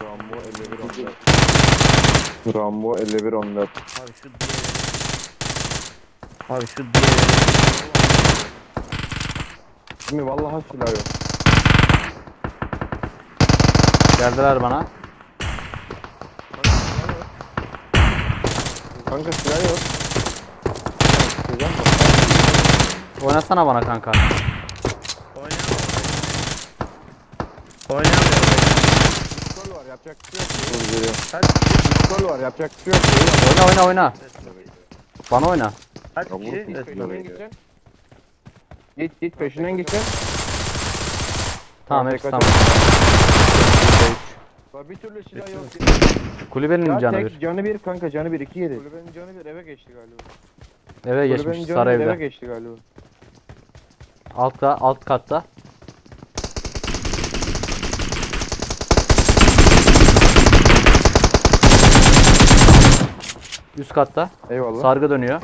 Rambo 51 14. Rambo 51 14. Abi şu diğeri. Abi şu diğeri. Şimdi vallahi silah yok. Geldiler bana. Kanka silah yok. Oynasana bana kanka. Oynayamıyorum. Oynayamıyorum. Var yapacak bir şey yok. Dur geliyor. Kaç Pistol var yapacak bir şey yok. Oyna oyna oyna. Bana oyna. Kaç Ya bu kişi? peşinden gideceksin. Git git peşinden gideceksin. Tamam hepsi tamam. Bak bir türlü silah yok. Kulübenin Ya canı tek bir. canı bir kanka canı bir iki yedi. Kulübenin canı bir eve geçti galiba. Eve Kulübenin geçmiş canı sarı bir eve evde. geçti galiba. Altta alt katta. Üst katta. Eyvallah. Sargı dönüyor.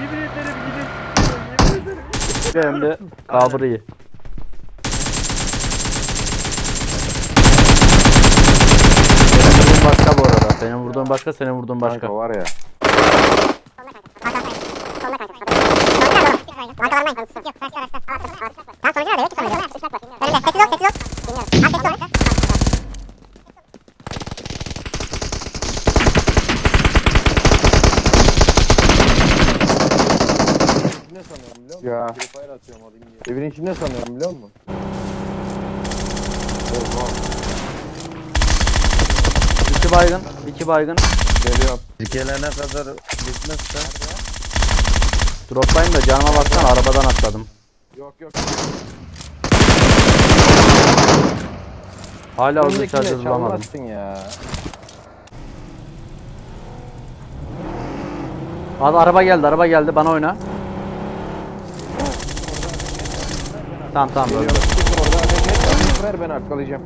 Yemin ederim gidin. Yemin ederim. Hem de kaldırıyı. Senin vurduğun başka bu arada. Senin vurduğun başka, senin vurduğun başka. Kanka var ya. Ne sanıyorum biliyor musun? Ya. Fire atıyorum alayım diye. Evin içinde sanıyorum biliyor musun? Oha. İki baygın, iki baygın. Geliyorum. Gelene kadar bitmezse. Droplayayım da canıma baksana arabadan atladım. Yok yok. Hala uzun Önündekini şarjı bulamadım. çalmazsın ya. Abi araba geldi, araba geldi. Bana oyna. Tamam tamam. Geliyorum. Çık orada ateş et. Ateş ver ben arkalayacağım.